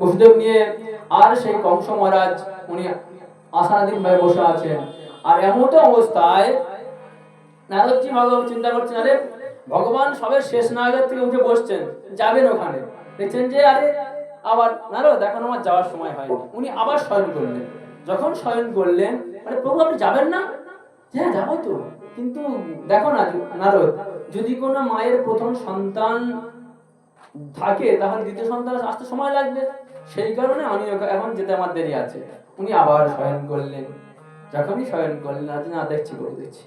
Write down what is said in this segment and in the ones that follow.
বসুদেব নিয়ে আর সেই কংস মহারাজ উনি আসানাধীন ভাবে বসে আছেন। আর এমন অবস্থায় নারদজি ভগবান চিন্তা করছেন, আরে, ভগবান সবে শেষ নাগাদ থেকে উঠে বসছেন, যাবেন ওখানে? দেখছেন যে, আরে, আবার নারদ, এখন আমার যাওয়ার সময় হয়নি। উনি আবার শয়ন করলেন। যখন শয়ন করলেন মানে প্রভু, আপনি যাবেন না? হ্যাঁ যাব তো। কিন্তু দেখো না, নারদ, যদি কোনো মায়ের প্রথম সন্তান থাকে, তাহলে দ্বিতীয় সন্তান আসতে সময় লাগবে। সেই কারণে আমি এখন যেতে আমার দেরি আছে। উনি আবার শয়ন করলেন। যখনই শয়ন করলেন আজ না দেখছি বলে দেখছি।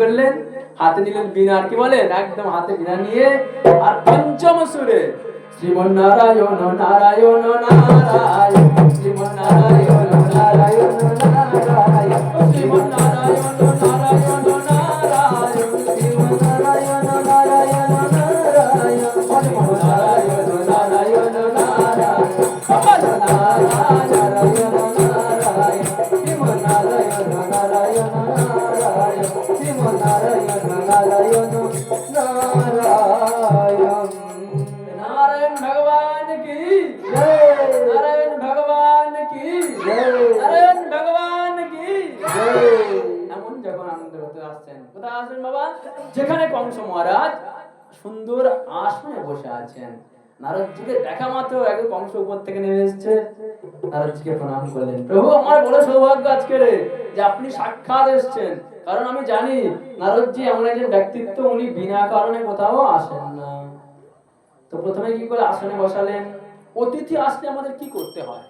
করলেন, হাতে নিলেন বিনা, আর কি বলেন একদম হাতে বিনা নিয়ে, আর পঞ্চম সুরে, শ্রীমন্নারায়ণ, নারায়ণ নারায়ণ। শ্রীমন্নারায়ণ যেখানে কংস মহারাজ সুন্দর আসনে বসে আছেন। নারদজিকে দেখা মাত্র উপর থেকে নেমে এসেছে। নারদজিকে প্রণাম করলেন। প্রভু, আমার সৌভাগ্য যে আপনি সাক্ষাৎ এসেছেন। কারণ আমি জানি নারদজি এমন একজন ব্যক্তিত্ব, উনি বিনা কারণে কোথাও আসেন না। তো প্রথমে কি করে আসনে বসালেন? অতিথি আসলে আমাদের কি করতে হয়?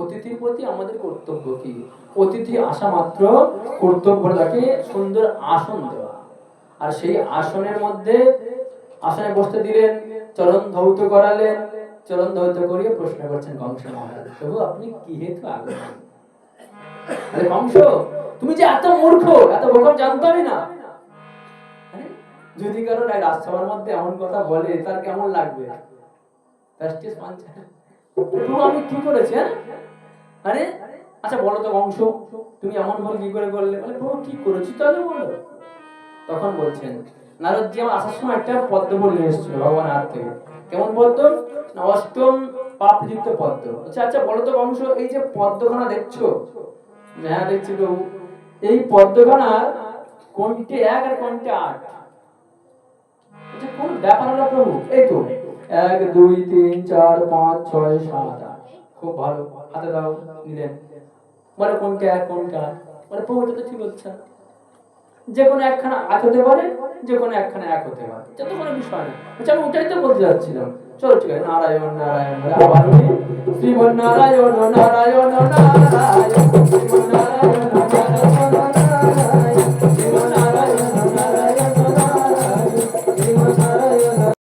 অতিথির প্রতি আমাদের কর্তব্য কি? অতিথি আসা মাত্র কর্তব্য তাকে সুন্দর আসন দেওয়া। আর সেই আসনের মধ্যে আসনে বসতে দিলেন, চরণ ধৌত করালেন, চরণ ধৌত করিয়ে প্রশ্ন করছেন কংস মহারাজ, প্রভু, আপনি কি হেতু আগমন কংস, তুমি যে এত মূর্খ, এত বোকা জানতামই না? যদি কারও রায় রাজসভার মধ্যে এমন কথা বলে, তার কেমন লাগবে? আমি কি করেছি? আরে আচ্ছা বলো তো বংশ তুমি এমন ভুল কি করে করলে? বলে প্রভু, কি করেছি তাহলে বলো? তখন বলছেন আমার আসার সময় একটা পদ্ম নিয়ে এসেছিল ভগবান হাত থেকে। কেমন পদ্ম? অষ্টম পাপযুক্ত পদ্ম। আচ্ছা আচ্ছা বলো তো বংশ এই যে পদ্মখানা দেখছ? হ্যাঁ দেখছি এই পদ্মখানা কোনটি এক আর কোনটি আট? আচ্ছা, কোন ব্যাপার হলো প্রভু? এই তো এক দুই তিন চার পাঁচ ছয় সাত আট। খুব ভালো হাতে দাও নিলেন। বলে কোনটা এক কোনটা আট? বলে প্রভু তো ঠিক হচ্ছে যে কোনো একখানা আট পারে যে কোনো একখানে এক হতে পারে। এটা তো কোনো বিষয় না। আচ্ছা আমি ওটাই তো বলতে যাচ্ছিলাম। চলো, ঠিক আছে, নারায়ণ নারায়ণ আবার শ্রীমন নারায়ণ নারায়ণ নারায়ণ।